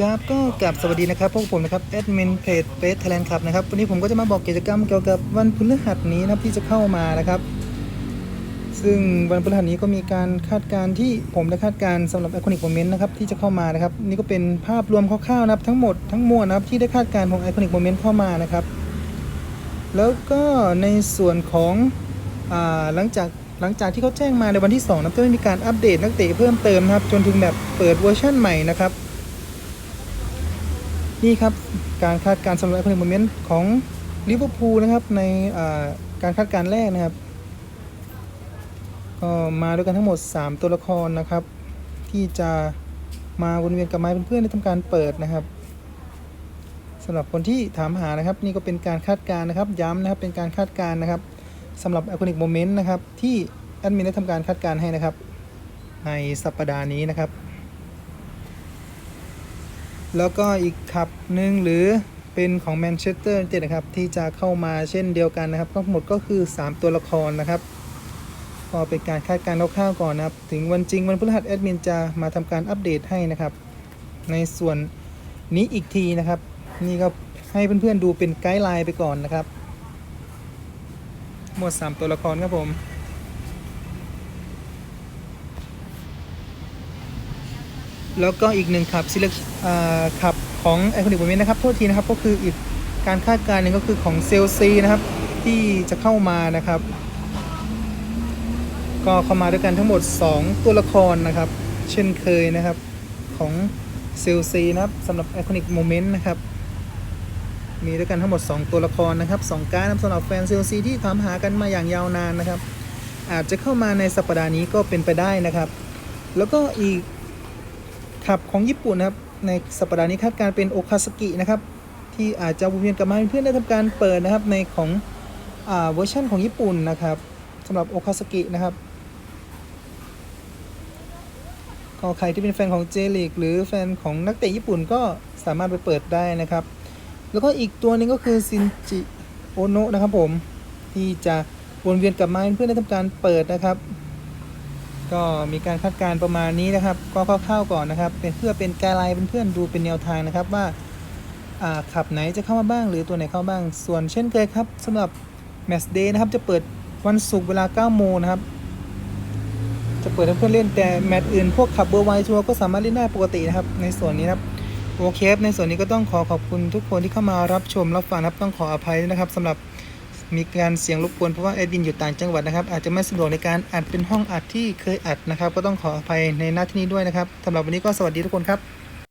ครับก็กลับสวัสดีนะครับพวกผมนะครับแอดมินเพจเฟสไทยแลนด์ครับนะครับวันนี้ผมก็จะมาบอกกิจกรรมเกี่ยวกับวันพฤหัสนี้นะครับที่จะเข้ามานะครับ ซึ่งวันพฤหัสนี้ก็มีการคาดการณ์ที่ผมได้คาดการณ์สำหรับไอคอนิกโมเมนต์นะครับที่จะเข้ามานะครับ นี่ก็เป็นภาพรวมคร่าวๆนะครับทั้งหมดทั้งมวลนะครับที่ได้คาดการณ์ของไอคอนิกโมเมนต์เข้ามานะครับ แล้วก็ในส่วนของอ่าหลังจากหลังจากที่เขาแจ้งมาในวันที่2นะครับจะมีการอัปเดตนักเตะเพิ่มเติมนะครับจนถึงแบบเปิดเวอร์ชั่นใหม่นะครับ นี่ครับการคาดการณ์สำหรับไอคอนิกโมเมนต์ของลิเวอร์พูลนะครับในการคาดการณ์แรกนะครับ ก็มาด้วยกันทั้งหมด 3 ตัวละครนะครับ ที่จะมาวนเวียนกับไม้เป็นเพื่อนในทำการเปิดนะครับสำหรับคนที่ถามหานะครับ นี่ก็เป็นการคาดการณ์นะครับ ย้ำนะครับเป็นการคาดการณ์นะครับสำหรับ Iconic Moment นะครับที่แอดมินได้ทำการคาดการณ์ให้นะครับ ในสัปดาห์นี้นะครับ แล้วก็อีกขับหนึ่งหรือเป็นของแมนเชสเตอร์เจนะครับ ที่จะเข้ามาเช่นเดียวกันนะครับทั้งหมดก็คือ 3 ตัวละครนะครับก็เป็นการคาดการณ์คร่าวๆก่อนนะครับ ถึงวันจริงวันพฤหัสแอดมินจะมาทำการอัปเดตให้นะครับ ในส่วนนี้อีกทีนะครับ นี่ก็ให้เพื่อนๆดูเป็นไกด์ไลน์ไปก่อนนะครับ หมด 3 ตัวละครครับผม แล้วก็อีกหนึ่งขับซิลขับของไอคอนิกโมเมนต์นะครับโทษทีนะครับก็คืออีกการคาดการณ์หนึงก็คือของเซลซีนะครับที่จะเข้ามานะครับ ก็เข้ามาด้วยกันทั้งหมด 2 ตัวละครนะครับ เช่นเคยนะครับของเซลซีนะครับสำหรับ Iconic Moment นะครับมีด้วยกันทั้งหมด 2 ตัวละครนะครับ 2 การสำหรับแฟนเซลซีที่ถามหากันมาอย่างยาวนานนะครับ อาจจะเข้ามาในสัปดาห์นี้ก็เป็นไปได้นะครับ แล้วก็อีก ขับของญี่ปุ่นนะครับในสัปดาห์นี้คาดการเป็นโอคาสกินะครับที่อาจจะวนเวียนกลับมาเป็นเพื่อนได้ทำการเปิดนะครับในของอเวอร์ชันของญี่ปุ่นนะครับสำหรับโอคาสกินะครับก็ใครที่เป็นแฟนของเจลิกหรือแฟนของนักเตะญี่ปุ่นก็สามารถไปเปิดได้นะครับ แล้วก็อีกตัวหนึงก็คือซินจิโอโนะนะครับผมที่จะวนเวียนกลับมาเพื่อนได้ทำการเปิดนะครับ ก็มีการคาดการณ์ประมาณนี้นะครับ ก็คร่าวๆก่อนนะครับเป็นเพื่อเป็นไกด์ไลน์เป็นเพื่อนดูเป็นแนวทางนะครับว่าขับไหนจะเข้ามาบ้าง หรือตัวไหนเข้าบ้าง ส่วนเช่นเคยครับสำหรับแมตช์เดย์นะครับจะเปิดวันศุกร์เวลา9โมงนะครับจะเปิดให้เพื่อนเล่นแต่แมตช์อื่นพวกขับเบอร์ไวทัวร์ก็สามารถเล่นได้ปกตินะครับ ในส่วนนี้นะครับโอเคในส่วนนี้ก็ต้องขอขอบคุณทุกคนที่เข้ามารับชมรับฟังนะครับต้องขออภัยด้วยนะครับสำหรับ มีการเสียงรบกวนเพราะว่าแอดมินอยู่ต่างจังหวัดนะครับ อาจจะไม่สะดวกในการอัดเป็นห้องอัดที่เคยอัดนะครับ ก็ต้องขออภัยในหน้าที่นี้ด้วยนะครับสำหรับวันนี้ก็สวัสดีทุกคนครับ